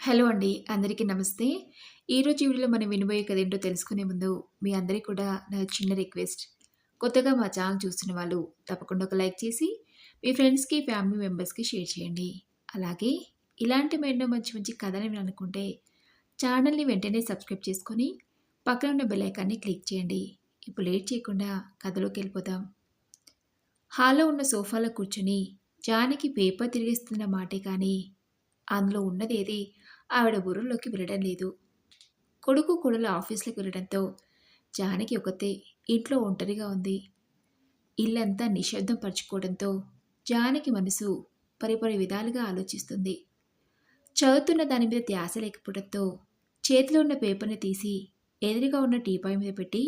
Hello అండి. అందరికీ నమస్తే. ఈరోజు వీడియోలో మనం వినబోయే కథ ఏంటో తెలుసుకునే ముందు మీ అందరికీ కూడా నా చిన్న రిక్వెస్ట్. కొత్తగా మా ఛానల్ చూస్తున్న వాళ్ళు తప్పకుండా ఒక లైక్ చేసి మీ ఫ్రెండ్స్‌కి, ఫ్యామిలీ మెంబర్స్‌కి షేర్ చేయండి. అలాగే ఇలాంటి ఎన్నో మంచి మంచి కథలు అనుకుంటే ఛానల్‌ని వెంటనే సబ్స్క్రైబ్ చేసుకొని పక్కన ఉన్న బెల్ ఐకాన్‌ని క్లిక్ చేయండి. ఇప్పుడు లేట్ చేయకుండా కథలోకి వెళ్ళిపోతాం హాల్‌లో ఉన్న సోఫాలో కూర్చొని జానికి పేపర్ తిరిగిస్తున్న మాటే కానీ అందులో ఉన్నదేది ఆవిడ ఊరిలోకి వెళ్ళడం లేదు. కొడుకు, కొడుల ఆఫీస్‌లకి వెళ్ళడంతో జానకి ఒకతే ఇంట్లో ఒంటరిగా ఉంది. ఇల్లంతా నిశ్శబ్దం పరుచుకోవడంతో జానకి మనసు పరిపరి విధాలుగా ఆలోచిస్తుంది. చదువుతున్న దాని మీద ధ్యాస లేకపోవడంతో చేతిలో ఉన్న పేపర్‌ని తీసి ఎదురుగా ఉన్న టీపాయ్ మీద పెట్టి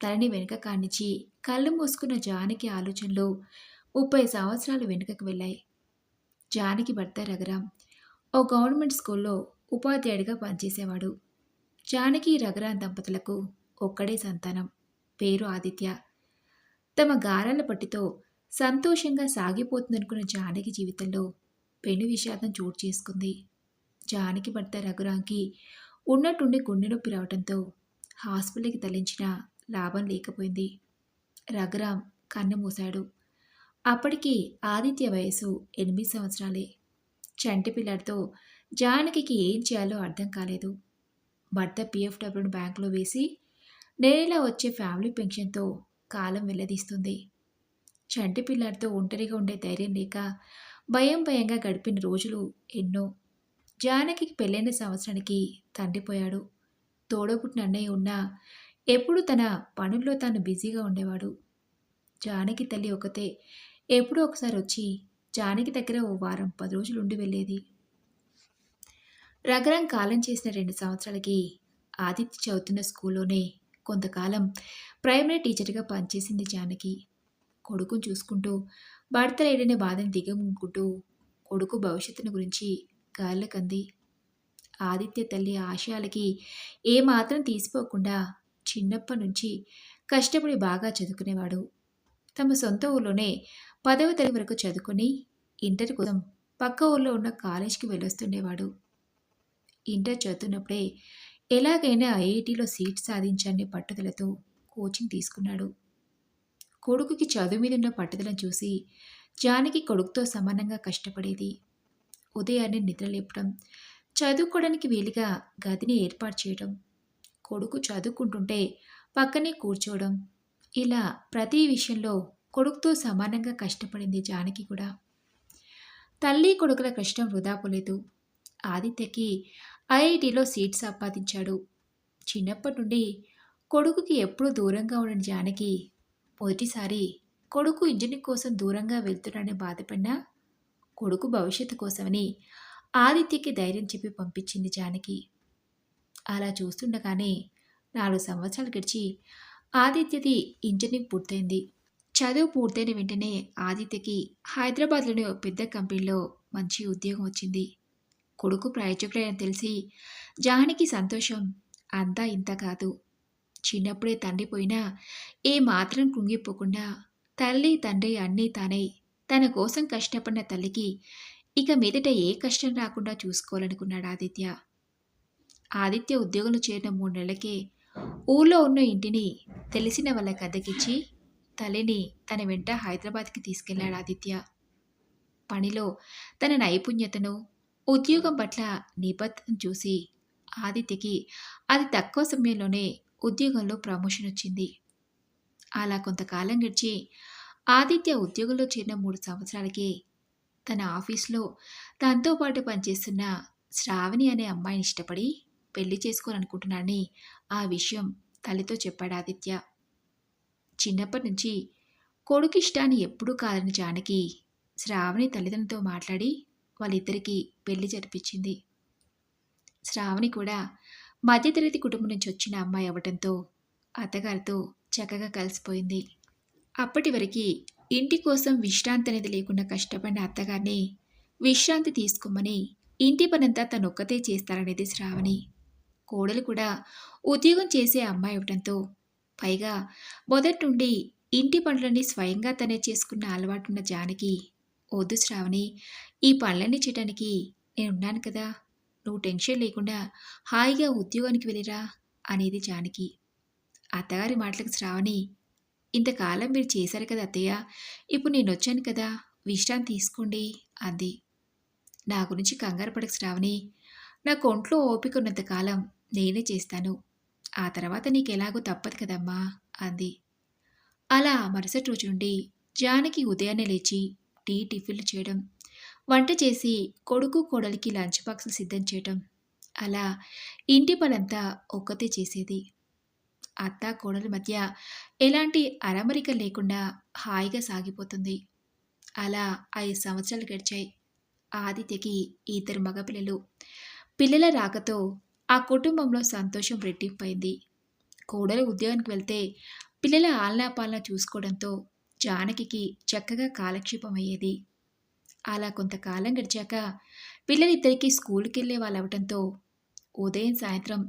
తలని వెనుక కానిచ్చి కళ్ళు మూసుకున్న జానకి ఆలోచనలు ముప్పై సంవత్సరాలు వెనుకకు వెళ్ళాయి. జానకి భర్త రఘురాం ఓ గవర్నమెంట్ స్కూల్లో ఉపాధ్యాయుడిగా పనిచేసేవాడు. జానకి, రఘురామ్ దంపతులకు ఒక్కడే సంతానం. పేరు ఆదిత్య. తమ గారాల పట్టితో సంతోషంగా సాగిపోతుందనుకున్న జానకి జీవితంలో పెను విషాదం చోటు చేసుకుంది. జానకి భర్త రఘురాంకి ఉన్నట్టుండి గుండె నొప్పి రావడంతో హాస్పిటల్‌కి తలించిన లాభం లేకపోయింది. రఘురాం కన్నుమూశాడు. అప్పటికి ఆదిత్య వయసు ఎనిమిది సంవత్సరాలే. చంటి పిల్లడితో జానకికి ఏం చేయాలో అర్థం కాలేదు. భర్త పిఎఫ్డబ్ల్యూని బ్యాంకులో వేసి నెలనెలా వచ్చే ఫ్యామిలీ పెన్షన్‌తో కాలం వెళ్ళదీస్తుంది చంటి పిల్లాడితో ఒంటరిగా ఉండే ధైర్యం లేక భయం భయంగా గడిపిన రోజులు ఎన్నో. జానకికి పెళ్ళైన సంవత్సరానికి తండ్రి పోయాడు. తోడబుట్టిన అన్నయ్య ఉన్నా ఎప్పుడూ తన పనుల్లో తాను బిజీగా ఉండేవాడు. జానకి తల్లి ఒకతే ఎప్పుడో ఒకసారి వచ్చి జానకి దగ్గర ఓ వారం పది రోజులు ఉండి వెళ్ళేది. రగరం కాలం చేసిన రెండు సంవత్సరాలకి ఆదిత్య చదువుతున్న స్కూల్లోనే కొంతకాలం ప్రైమరీ టీచర్‌గా పనిచేసింది జానకి. కొడుకును చూసుకుంటూ భర్త లేడనే బాధని దిగముకుంటూ కొడుకు భవిష్యత్తును గురించి గాలిలోకంది. ఆదిత్య తల్లి ఆశయాలకి ఏమాత్రం తీసిపోకుండా చిన్నప్పటి నుంచి కష్టపడి బాగా చదువుకునేవాడు. తమ సొంత ఊర్లోనే పదవ తరగతి వరకు చదువుకుని ఇంటర్ కోసం పక్క ఊర్లో ఉన్న కాలేజ్‌కి వెళ్ళొస్తుండేవాడు. ఇంటర్ చదువుతున్నప్పుడే ఎలాగైనా ఐఐటీలో సీట్ సాధించాలనే పట్టుదలతో కోచింగ్ తీసుకున్నాడు. కొడుకుకి చదువు మీదున్న పట్టుదలను చూసి జానకి కొడుకుతో సమానంగా కష్టపడేది. ఉదయాన్నే నిద్ర లేపడం, చదువుకోవడానికి వీలుగా గదిని ఏర్పాటు చేయడం, కొడుకు చదువుకుంటుంటే పక్కనే కూర్చోవడం ఇలా ప్రతి విషయంలో కొడుకుతో సమానంగా కష్టపడింది జానకి కూడా. తల్లి కొడుకుల కష్టం వృధా పోలేదు. ఆదిత్యకి ఐఐటిలో సీట్ సంపాదించాడు. చిన్నప్పటి నుండి కొడుకుకి ఎప్పుడూ దూరంగా ఉన్న జానకి మొదటిసారి కొడుకు ఇంజనీర్ కోసం దూరంగా వెళ్తున్నాడని బాధపడినా కొడుకు భవిష్యత్తు కోసమని ఆదిత్యకి ధైర్యం చెప్పి పంపించింది జానకి. అలా చూస్తుండగానే నాలుగు సంవత్సరాలు గడిచి ఆదిత్యది ఇంజనీరింగ్ పూర్తయింది. చదువు పూర్తయిన వెంటనే ఆదిత్యకి హైదరాబాద్‌లోని పెద్ద కంపెనీలో మంచి ఉద్యోగం వచ్చింది. కొడుకు ప్రయోజకుడని తెలిసి జానికి సంతోషం అంతా ఇంత కాదు. చిన్నప్పుడే తండ్రి పోయినా ఏమాత్రం కృంగిపోకుండా తల్లి, తండ్రి అన్నీ తానే తన కోసం కష్టపడిన తల్లికి ఇక మీదట ఏ కష్టం రాకుండా చూసుకోవాలనుకున్నాడు ఆదిత్య. ఆదిత్య ఉద్యోగంలో చేరిన మూడు నెలలకే ఊళ్ళో ఉన్న ఇంటిని తెలిసిన వాళ్ళకి అద్దెకిచ్చి తల్లిని తన వెంట హైదరాబాద్‌కి తీసుకెళ్ళాడు ఆదిత్య. పనిలో తన నైపుణ్యతను, ఉద్యోగం పట్ల నిబద్ధతను చూసి ఆదిత్యకి అది తక్కువ సమయంలోనే ఉద్యోగంలో ప్రమోషన్ వచ్చింది. అలా కొంతకాలం గడిచి ఆదిత్య ఉద్యోగంలో చేరిన మూడు సంవత్సరాలకే తన ఆఫీస్‌లో తనతో పాటు పనిచేస్తున్న శ్రావణి అనే అమ్మాయిని ఇష్టపడి పెళ్ళి చేసుకోవాలనుకుంటున్నానని ఆ విషయం తల్లితో చెప్పాడు ఆదిత్య. చిన్నప్పటి నుంచి కొడుకు ఇష్టాన్ని ఎప్పుడూ కాదని జానకి శ్రావణి తల్లిదండ్రులతో మాట్లాడి వాళ్ళిద్దరికీ పెళ్ళి జరిపించింది. శ్రావణి కూడా మధ్యతరగతి కుటుంబం నుంచి వచ్చిన అమ్మాయి అవ్వటంతో అత్తగారితో చక్కగా కలిసిపోయింది. అప్పటి వరకు ఇంటి కోసం విశ్రాంతి అనేది లేకుండా కష్టపడిన అత్తగారిని విశ్రాంతి తీసుకోమని ఇంటి పనంతా తనొక్కతే చేస్తారనేది శ్రావణి. కోడలు కూడా ఉద్యోగం చేసే అమ్మాయి అవ్వటంతో పైగా మొదట్నుండి ఇంటి పనులన్నీ స్వయంగా తనే చేసుకున్న అలవాటున్న జానకి వద్దు శ్రావణి ఈ పనులన్నీ చేయడానికి నేనున్నాను కదా. నువ్వు టెన్షన్ లేకుండా హాయిగా ఉద్యోగానికి వెళ్ళిరా అనేది జానకి. అత్తగారి మాటలకు శ్రావణి ఇంతకాలం మీరు చేశారు కదా అత్తయ్య ఇప్పుడు నేను వచ్చాను కదా విశ్రాంతి తీసుకోండి అంది. నా గురించి కంగారు పడక శ్రావణి నాకు ఒంట్లో ఓపిక ఉన్నంతకాలం నేనే చేస్తాను. ఆ తర్వాత నీకు ఎలాగో తప్పదు కదమ్మా అంది. అలా మరుసటి రోజు నుండి జానకి ఉదయాన్నే లేచి టీ టిఫిన్లు చేయడం వంట చేసి కొడుకు కోడలికి లంచ్ బాక్సులు సిద్ధం చేయడం అలా ఇంటి పనంతా ఒక్కతే చేసేది. అత్త కోడల మధ్య ఎలాంటి అరమరిక లేకుండా హాయిగా సాగిపోతుంది. అలా ఐదు సంవత్సరాలు గడిచాయి. ఆదిత్యకి ఇద్దరు మగపిల్లలు. పిల్లల రాకతో ఆ కుటుంబంలో సంతోషం రెట్టింపైంది. కోడలు ఉద్యోగానికి వెళ్తే పిల్లల ఆలనాపాలన చూసుకోవడంతో జానకికి చక్కగా కాలక్షేపం అయ్యేది అలా కొంతకాలం గడిచాక పిల్లలిద్దరికీ స్కూల్కి వెళ్ళే వాళ్ళు అవడంతో ఉదయం సాయంత్రం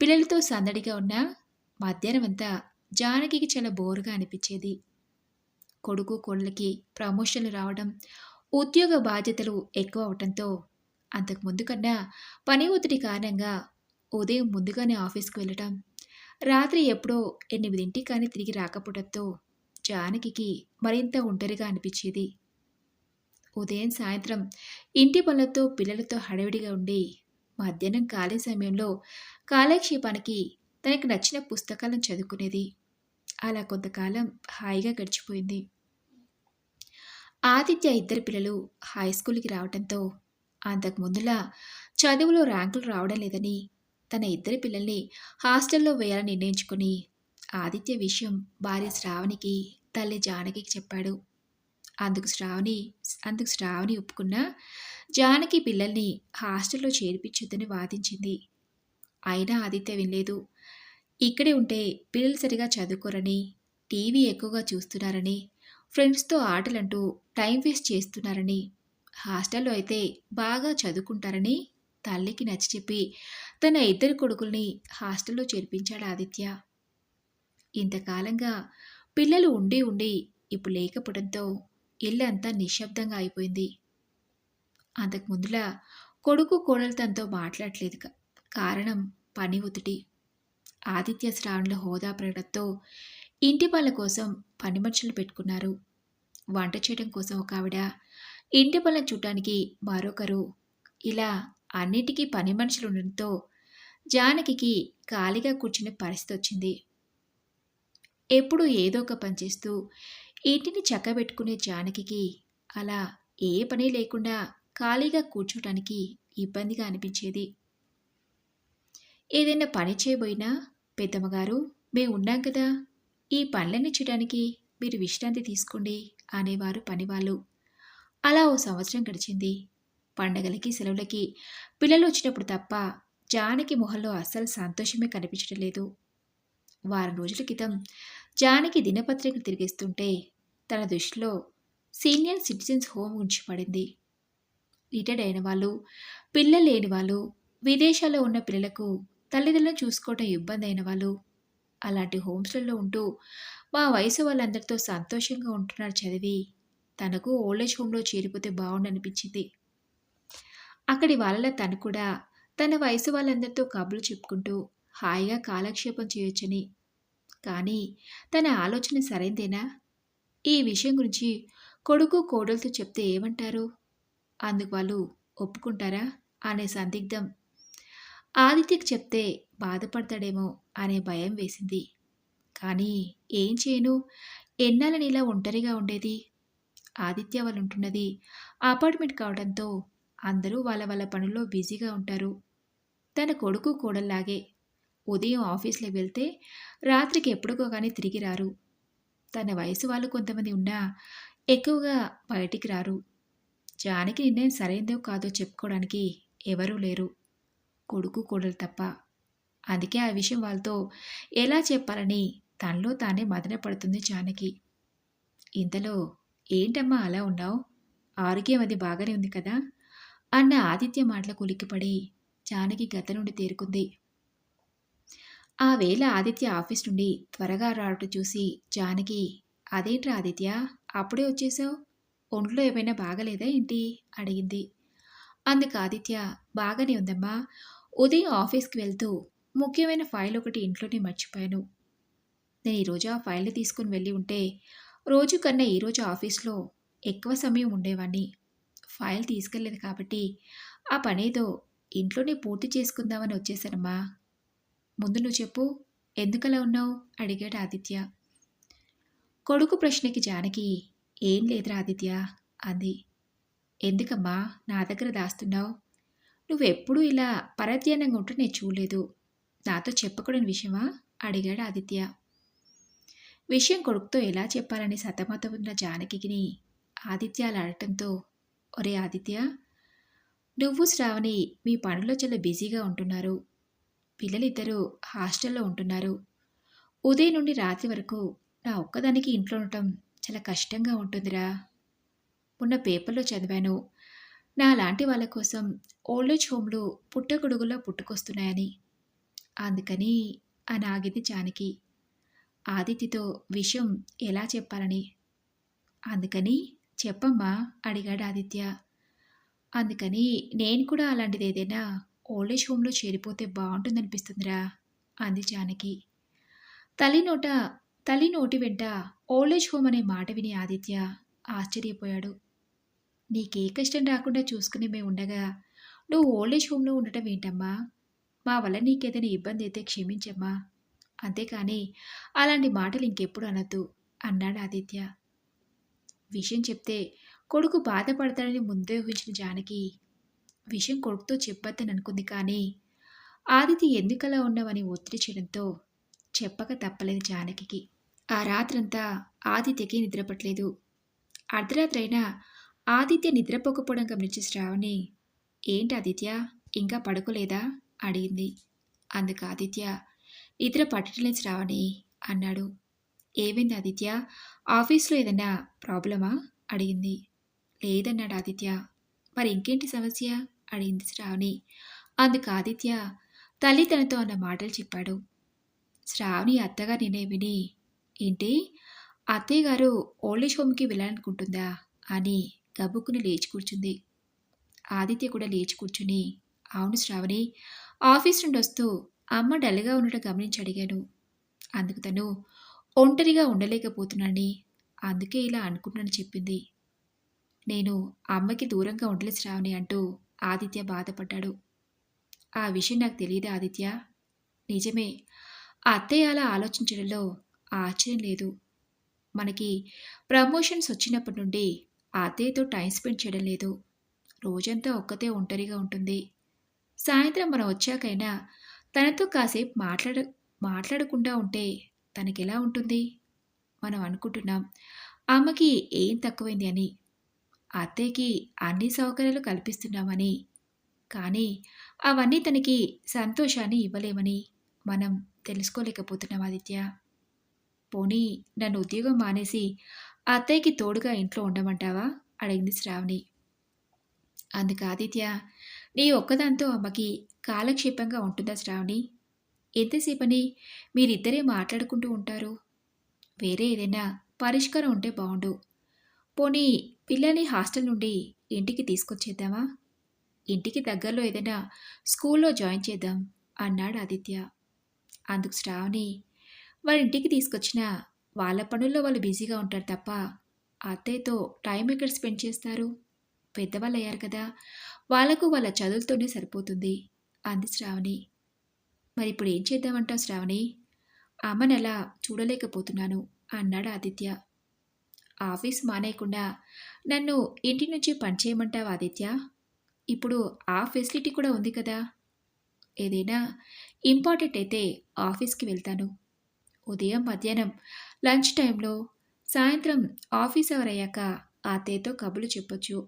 పిల్లలతో సందడిగా ఉన్న మధ్యాహ్నం అంతా జానకికి చాలా బోరుగా అనిపించేది. కొడుకు కోళ్ళకి ప్రమోషన్లు రావడం ఉద్యోగ బాధ్యతలు ఎక్కువ అవటంతో అంతకు ముందు కన్నా పని ఒత్తిడి కారణంగా ఉదయం ముందుగానే ఆఫీస్కి వెళ్ళటం రాత్రి ఎప్పుడో ఎనిమిదింటికి కానీ తిరిగి రాకపోవడంతో జానకికి మరింత ఒంటరిగా అనిపించేది. ఉదయం సాయంత్రం ఇంటి పనులతో పిల్లలతో హడావిడిగా ఉండి మధ్యాహ్నం ఖాళీ సమయంలో కాలక్షేపానికి తనకు నచ్చిన పుస్తకాలను చదువుకునేది. అలా కొంతకాలం హాయిగా గడిచిపోయింది. ఆదిత్య ఇద్దరు పిల్లలు హై స్కూల్కి రావడంతో అంతకు ముందులా చదువులో ర్యాంకులు రావడం లేదని తన ఇద్దరి పిల్లల్ని హాస్టల్లో వేయాలని నిర్ణయించుకుని ఆదిత్య విషయం భార్య శ్రావణికి తల్లి జానకికి చెప్పాడు. అందుకు శ్రావణి అందుకు శ్రావణి ఒప్పుకున్నా జానకి పిల్లల్ని హాస్టల్లో చేర్పించొద్దని వాదించింది. అయినా ఆదిత్య వినలేదు. ఇక్కడే ఉంటే పిల్లలు సరిగా చదువుకోరని టీవీ ఎక్కువగా చూస్తున్నారని ఫ్రెండ్స్తో ఆటలంటూ టైం వేస్ట్ చేస్తున్నారని హాస్టల్లో అయితే బాగా చదువుకుంటారని తల్లికి నచ్చి చెప్పి తన ఇద్దరు కొడుకుల్ని హాస్టల్లో చేర్పించాడు ఆదిత్య. ఇంతకాలంగా పిల్లలు ఉండి ఉండి ఇప్పుడు లేకపోవడంతో ఇల్లంతా నిశ్శబ్దంగా అయిపోయింది. అంతకు ముందులా కొడుకు కోడలు తనతో మాట్లాడలేదు కారణం పని ఒత్తిడి. ఆదిత్య శ్రావణుల హోదా పెరగడంతో ఇంటి పనుల కోసం పని మనుషులు పెట్టుకున్నారు. వంట చేయడం కోసం ఒక ఆవిడ ఇంటి పనులను చూడటానికి మరొకరు ఇలా అన్నిటికీ పని మనుషులు ఉండడంతో జానకికి ఖాళీగా కూర్చునే పరిస్థితి వచ్చింది. ఎప్పుడూ ఏదో ఒక పని చేస్తూ ఇంటిని చక్కబెట్టుకునే జానకికి అలా ఏ పని లేకుండా ఖాళీగా కూర్చోటానికి ఇబ్బందిగా అనిపించేది. ఏదైనా పని చేయబోయినా పెద్దమ్మగారు మేము ఉన్నాం కదా ఈ పనులన్నీ చేయడానికి మీరు విశ్రాంతి తీసుకోండి అనేవారు పనివాళ్ళు. అలా ఓ సంవత్సరం గడిచింది. పండగలకి సెలవులకి పిల్లలు వచ్చినప్పుడు తప్ప జానకి మొహంలో అస్సలు సంతోషమే కనిపించడం లేదు. వారం రోజుల క్రితం జానకి దినపత్రికలు తిరిగిస్తుంటే తన దృష్టిలో సీనియర్ సిటిజన్స్ హోమ్ గురించి పడింది. రిటైర్డ్ అయిన వాళ్ళు పిల్లలు లేని వాళ్ళు విదేశాల్లో ఉన్న పిల్లలకు తల్లిదండ్రులను చూసుకోవటం ఇబ్బంది అయిన వాళ్ళు అలాంటి హోమ్స్లలో ఉంటూ మా వయసు వాళ్ళందరితో సంతోషంగా ఉంటున్నారు చదివి తనకు ఓల్డేజ్ హోమ్లో చేరిపోతే బాగుండనిపించింది. అక్కడి వాళ్ళ తను కూడా తన వయసు వాళ్ళందరితో కబులు చెప్పుకుంటూ హాయిగా కాలక్షేపం చేయొచ్చని. కానీ తన ఆలోచన సరైందేనా? ఈ విషయం గురించి కొడుకు కోడలతో చెప్తే ఏమంటారు? అందుకు వాళ్ళు ఒప్పుకుంటారా? అనే సందిగ్ధం. ఆదిత్యకి చెప్తే బాధపడతాడేమో అనే భయం వేసింది. కానీ ఏం చేయను? ఎన్నాళ్ళని ఇలా ఒంటరిగా ఉండేది? ఆదిత్య వాళ్ళు ఉంటున్నది అపార్ట్మెంట్ కావడంతో అందరూ వాళ్ళ వాళ్ళ పనుల్లో బిజీగా ఉంటారు. తన కొడుకు కోడల్లాగే. ఉదయం ఆఫీస్లో వెళ్తే రాత్రికి ఎప్పుడుకో కానీ తిరిగి రారు. తన వయసు వాళ్ళు కొంతమంది ఉన్నా ఎక్కువగా బయటికి రారు. జానకి నిర్ణయం సరైందో కాదో చెప్పుకోవడానికి ఎవరూ లేరు. కొడుకు కోడలు తప్ప. అందుకే ఆ విషయం వాళ్ళతో ఎలా చెప్పాలని తనలో తానే మదన పడుతుంది జానకి. ఇంతలో ఏంటమ్మా అలా ఉన్నావు? ఆరోగ్యం అది బాగానే ఉంది కదా? అన్న ఆదిత్య మాటలకు ఉలిక్కిపడి జానకి గత నుండి తేరుకుంది. ఆ వేళ ఆదిత్య ఆఫీస్ నుండి త్వరగా రావటం చూసి జానకి అదేంట్రా ఆదిత్య అప్పుడే వచ్చేసావు? ఒంట్లో ఏమైనా బాగలేదా ఏంటి? అడిగింది. అందుకు ఆదిత్య బాగానే ఉందమ్మా. ఉదయం ఆఫీస్కి వెళ్తూ ముఖ్యమైన ఫైల్ ఒకటి ఇంట్లోనే మర్చిపోయాను. నేను ఈరోజు ఆ ఫైల్ని తీసుకుని వెళ్ళి ఉంటే రోజు కన్నా ఈరోజు ఆఫీస్లో ఎక్కువ సమయం ఉండేవాడిని ఫైల్ తీసుకెళ్ళలేదు కాబట్టి ఆ పనేదో ఇంట్లోనే పూర్తి చేసుకుందామని వచ్చేసానమ్మా. ముందు నువ్వు చెప్పు ఎందుకలా ఉన్నావు? అడిగాడు ఆదిత్య. కొడుకు ప్రశ్నకి జానకి ఏం లేదురా ఆదిత్య అంది. ఎందుకమ్మా నా దగ్గర దాస్తున్నావు? నువ్వెప్పుడూ ఇలా పరధ్యానంగా ఉంటే నేను చూడలేదు. నాతో చెప్పకూడని విషయమా? అడిగాడు ఆదిత్య. విషయం కొడుకుతో ఎలా చెప్పాలని సతమతం ఉన్న జానకిని ఆదిత్య అలా అడటంతో ఒరే ఆదిత్య నువ్వు శ్రావణి మీ పనుల్లో చాలా బిజీగా ఉంటున్నారు. పిల్లలిద్దరూ హాస్టల్లో ఉంటున్నారు. ఉదయం నుండి రాత్రి వరకు నా ఒక్కదానికి ఇంట్లో ఉండటం చాలా కష్టంగా ఉంటుందిరా. మొన్న పేపర్లో చదివాను. నా లాంటి వాళ్ళ కోసం ఓల్డేజ్ హోమ్లు పుట్టగొడుగులో పుట్టుకొస్తున్నాయని. అందుకని అని ఆగింది జానకి. ఆదిత్యతో విషయం ఎలా చెప్పాలని? అందుకని చెప్పమ్మా అడిగాడు ఆదిత్య. అందుకని నేను కూడా అలాంటిది ఏదైనా ఓల్డేజ్ హోమ్లో చేరిపోతే బాగుంటుందనిపిస్తుందిరా అంది జానకి. తలినోట నోట తల్లి నోటి వెంట ఓల్డేజ్ హోమ్ అనే మాట విని ఆదిత్య ఆశ్చర్యపోయాడు. నీకే కష్టం రాకుండా చూసుకుని మేము ఉండగా నువ్వు ఓల్డేజ్ హోమ్లో ఉండటం ఏంటమ్మా? మా వల్ల నీకేదైనా ఇబ్బంది అయితే క్షమించమ్మా. అంతేకాని అలాంటి మాటలు ఇంకెప్పుడు అనద్దు అన్నాడు ఆదిత్య. విషయం చెప్తే కొడుకు బాధపడతాడని ముందే ఊహించిన జానకి విషయం కొడుకుతో చెప్పొద్దని అనుకుంది కానీ ఆదిత్య ఎందుకలా ఉన్నావని ఒత్తిడి చేయడంతో చెప్పక తప్పలేదు జానకి ఆ రాత్రంతా ఆదిత్యకి నిద్రపట్టలేదు అర్ధరాత్రి అయినా ఆదిత్య నిద్రపోకపోవడం గమనించి శ్రావణి ఏంటి ఆదిత్య? ఇంకా పడుకోలేదా? అడిగింది. అందుకు ఆదిత్య నిద్ర పట్టట్లేదు శ్రావణి అన్నాడు. ఏమైంది ఆదిత్య? ఆఫీస్లో ఏదైనా ప్రాబ్లమా? అడిగింది. లేదన్నాడు ఆదిత్య. మరి ఇంకేంటి సమస్య? అడిగింది శ్రావణి. అందుకు ఆదిత్య తల్లి తనతో అన్న మాటలు చెప్పాడు. శ్రావణి అత్తగా నేనే విని ఏంటి? అత్తయ్య గారు ఓల్డేజ్ హోమ్కి వెళ్ళాలనుకుంటుందా? అని గబుక్కుని లేచి కూర్చుంది. ఆదిత్య కూడా లేచి కూర్చుని అవును శ్రావణి ఆఫీస్ నుండి వస్తూ అమ్మ డల్గా ఉండటం గమనించి అడిగాను. అందుకు తను ఒంటరిగా ఉండలేకపోతున్నానని అందుకే ఇలా అనుకున్నాను చెప్పింది. నేను అమ్మకి దూరంగా ఉండలేదు శ్రావణి అంటూ ఆదిత్య బాధపడ్డాడు. ఆ విషయం నాకు తెలియదు ఆదిత్య? నిజమే. ఆ అత్తయ్య అలా ఆలోచించడంలో ఆశ్చర్యం లేదు. మనకి ప్రమోషన్స్ వచ్చినప్పటి నుండి ఆ అత్తయ్యతో టైం స్పెండ్ చేయడం లేదు. రోజంతా ఒక్కతే ఒంటరిగా ఉంటుంది. సాయంత్రం మనం వచ్చాకైనా తనతో కాసేపు మాట్లాడ మాట్లాడకుండా ఉంటే తనకెలా ఉంటుంది? మనం అనుకుంటున్నాం అమ్మకి ఏం తక్కువైంది అని అత్తయ్యకి అన్ని సౌకర్యాలు కల్పిస్తున్నామని కానీ అవన్నీ తనకి సంతోషాన్ని ఇవ్వలేమని మనం తెలుసుకోలేకపోతున్నాం ఆదిత్య. పోనీ నన్ను ఉద్యోగం మానేసి అత్తయ్యకి తోడుగా ఇంట్లో ఉండమంటావా? అడిగింది శ్రావణి. అందుకు ఆదిత్య నీ ఒక్కదాంతో అమ్మకి కాలక్షేపంగా ఉంటుందా శ్రావణి? ఎంతసేపని? మీరిద్దరే మాట్లాడుకుంటూ ఉంటారు. వేరే ఏదైనా పరిష్కారం ఉంటే బాగుండు పోనీ పిల్లని హాస్టల్ నుండి ఇంటికి తీసుకొచ్చేద్దామా? ఇంటికి దగ్గరలో ఏదైనా స్కూల్లో జాయిన్ చేద్దాం అన్నాడు ఆదిత్య. అందుకు శ్రావణి వాళ్ళ ఇంటికి తీసుకొచ్చిన వాళ్ళ పనుల్లో వాళ్ళు బిజీగా ఉంటారు తప్ప అత్తయ్యతో టైం ఎక్కడ స్పెండ్ చేస్తారు? పెద్దవాళ్ళు అయ్యారు కదా వాళ్ళకు వాళ్ళ చదువులతోనే సరిపోతుంది అంది శ్రావణి. మరి ఇప్పుడు ఏం చేద్దామంటావు శ్రావణి? అమ్మని అలా చూడలేకపోతున్నాను అన్నాడు ఆదిత్య. ఆఫీస్ మానేయకుండా నన్ను ఇంటి నుంచి పనిచేయమంటావు ఆదిత్య? ఇప్పుడు ఆ ఫెసిలిటీ కూడా ఉంది కదా. ఏదైనా ఇంపార్టెంట్ అయితే ఆఫీస్కి వెళ్తాను. ఉదయం మధ్యాహ్నం లంచ్ టైంలో సాయంత్రం ఆఫీస్ అవర్ అయ్యాక అత్తయ్యతో కబులు చెప్పొచ్చు.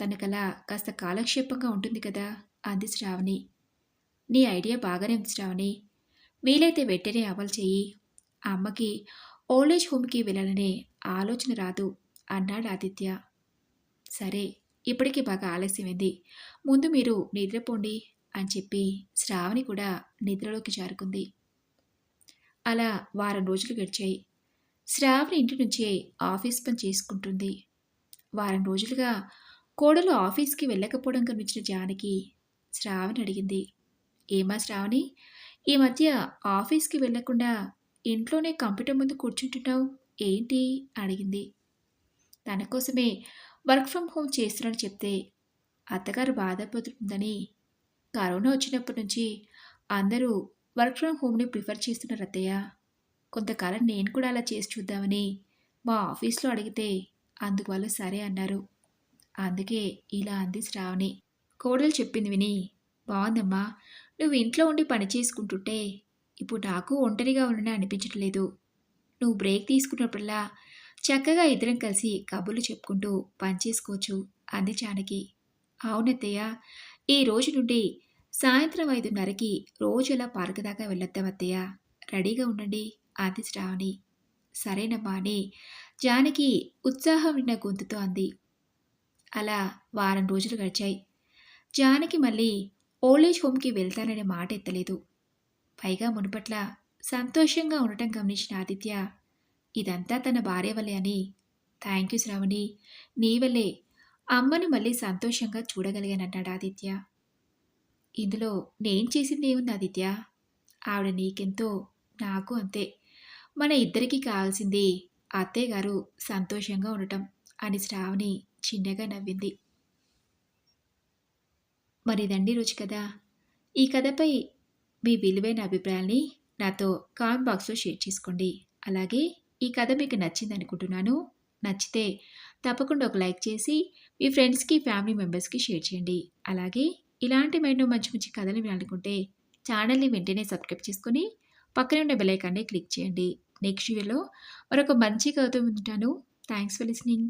తనకలా కాస్త కాలక్షేపంగా ఉంటుంది కదా అంది శ్రావణి. నీ ఐడియా బాగానే ఉంది శ్రావణి. వీలైతే వెంటనే అమలు చేయి ఆ అమ్మకి ఓల్డేజ్ హోమ్కి వెళ్ళాలనే ఆలోచన రాదు అన్నాడు ఆదిత్య. సరే ఇప్పటికి బాగా ఆలస్యమైంది. ముందు మీరు నిద్రపోండి అని చెప్పి శ్రావణి కూడా నిద్రలోకి జారుకుంది. అలా వారం రోజులు గడిచాయి. శ్రావణి ఇంటి నుంచే ఆఫీస్ పని చేసుకుంటుంది. వారం రోజులుగా కోడలు ఆఫీస్కి వెళ్ళకపోవడం గమనించిన జానకి శ్రావణి అడిగింది. ఏమా శ్రావణి? ఈ మధ్య ఆఫీస్కి వెళ్ళకుండా ఇంట్లోనే కంప్యూటర్ ముందు కూర్చుంటున్నావు. ఏంటి? అడిగింది. తన కోసమే వర్క్ ఫ్రమ్ హోమ్ చేస్తున్నాను చెప్తే అత్తగారు బాధపడుతుందని. కరోనా వచ్చినప్పటి నుంచి అందరూ వర్క్ ఫ్రమ్ హోమ్ని ప్రిఫర్ చేస్తున్నారు అత్తయ్య. కొంతకాలం నేను కూడా అలా చేసి చూద్దామని మా ఆఫీస్లో అడిగితే అందువల్ల సరే అన్నారు. అందుకే ఇలా అంది శ్రావణి. కోడలు చెప్పింది విని బాగుందమ్మా నువ్వు ఇంట్లో ఉండి పని చేసుకుంటుంటే ఇప్పుడు నాకు ఒంటరిగా ఉండని అనిపించట్లేదు నువ్వు బ్రేక్ తీసుకున్నప్పుడల్లా చక్కగా ఇద్దరం కలిసి కబుర్లు చెప్పుకుంటూ పని చేసుకోవచ్చు అంది జానకి. అవునత్తయ్య ఈ రోజు నుండి సాయంత్రం ఐదున్నరకి రోజు అలా పార్క్ దాకా వెళ్ళొద్దాం అత్తయ్య? రెడీగా ఉండండి అంది శ్రావణి. సరేనమ్మా అని జానకి ఉత్సాహం నిన్న గొంతుతో అంది. అలా వారం రోజులు గడిచాయి. జానకి మళ్ళీ ఓల్డేజ్ హోమ్కి వెళ్తాననే మాట ఎత్తలేదు. పైగా మునుపట్ల సంతోషంగా ఉండటం గమనించిన ఆదిత్య ఇదంతా తన భార్య వల్లే అని. Thank you Shravani. నీ వల్లే. అమ్మను మళ్ళీ సంతోషంగా చూడగలిగానన్నాడు ఆదిత్య. ఇందులో నేను చేసింది ఏముంది ఆదిత్య? ఆవిడ నీకెంతో నాకు అంతే. మన ఇద్దరికీ కావాల్సింది అత్తయ్య గారు సంతోషంగా ఉండటం అని శ్రావణి చిన్నగా నవ్వింది. మరి ఇదండి రుచి కదా ఈ కథపై మీ విలువైన అభిప్రాయాల్ని నాతో కామెంట్ బాక్స్లో షేర్ చేసుకోండి. అలాగే ఈ కథ మీకు నచ్చింది అనుకుంటున్నాను నచ్చితే తప్పకుండా ఒక లైక్ చేసి మీ ఫ్రెండ్స్కి ఫ్యామిలీ మెంబర్స్కి షేర్ చేయండి. అలాగే ఇలాంటి మరెన్నో మంచి మంచి కథలు వినాలనుకుంటే ఛానల్ని వెంటనే సబ్స్క్రైబ్ చేసుకుని పక్కనే ఉన్న బెల్ ఐకాన్ని క్లిక్ చేయండి. నెక్స్ట్ వీడియోలో మరొక మంచి కథతో ఉంటాను థ్యాంక్స్ ఫర్ లిసనింగ్.